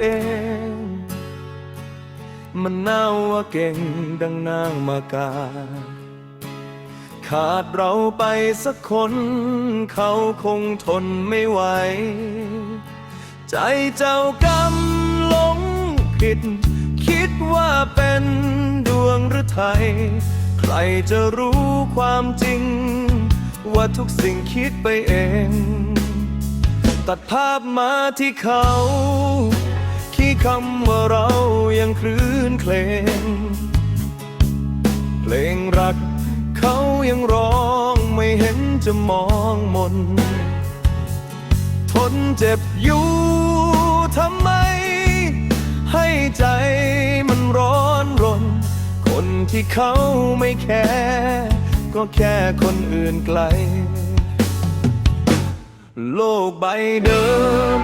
เงมันน่าว่าเก่งดังนางมากา ขาดเราไปสักคน เขาคงทนไม่ไหว ใจเจ้ากำหลงผิด คิดว่าเป็นดวงหรือไทย ใครจะรู้ความจริง ว่าทุกสิ่งคิดไปเอง ตัดภาพมาที่เขาขี้คำว่าเรายังคลื่นเคลงเพลงรักเขายังร้องไม่เห็นจะมองมน ทนเจ็บอยู่ทำไม ให้ใจมันร้อนรน คนที่เขาไม่แคร์ก็แค่คนอื่นไกล โลกใบเดิม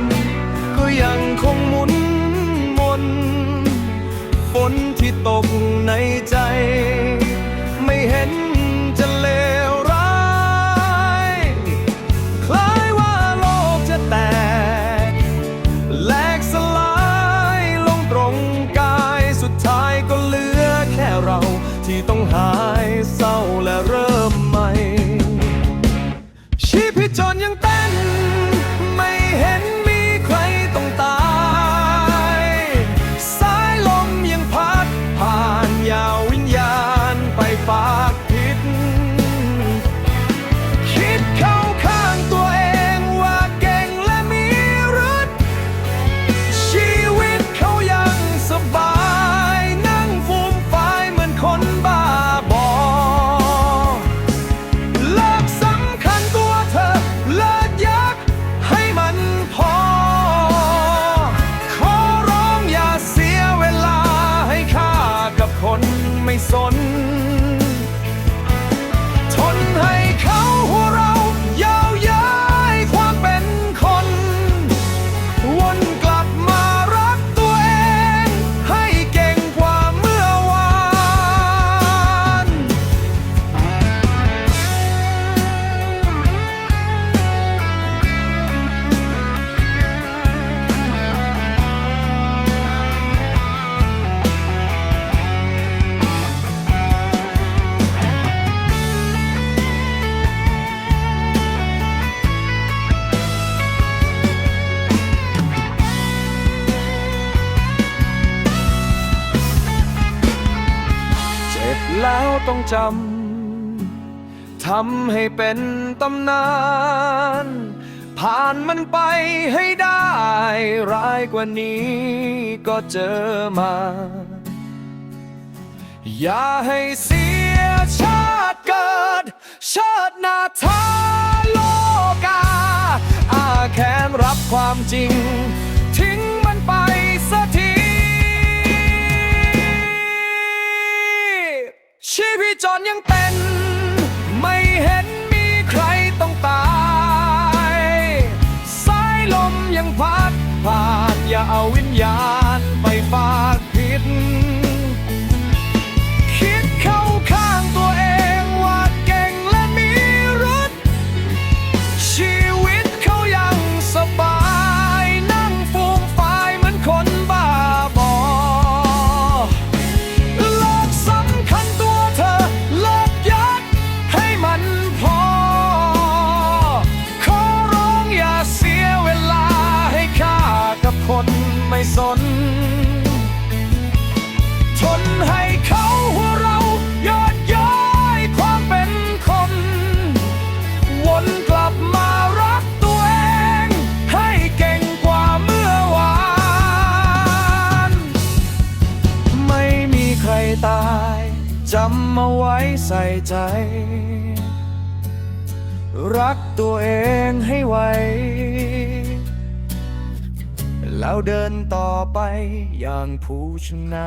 ก็ยังคงหมุนมนฝนที่ตกในใจ แล้วต้องจำ ทำให้เป็นตำนาน ผ่านมันไปให้ได้ ร้ายกว่านี้ก็เจอมา อย่าให้เสียชาติเกิด ชาตินาทาโลกา อาแขนรับความจริง สน ทนให้เขาหัวเรายอดย้ายความเป็นคน วนกลับมารักตัวเอง ให้เก่งกว่าเมื่อวาน ไม่มีใครตายจำมาไว้ใส่ใจ รักตัวเองให้ไว แล้วเดินต่อไปอย่างผู้ชนะ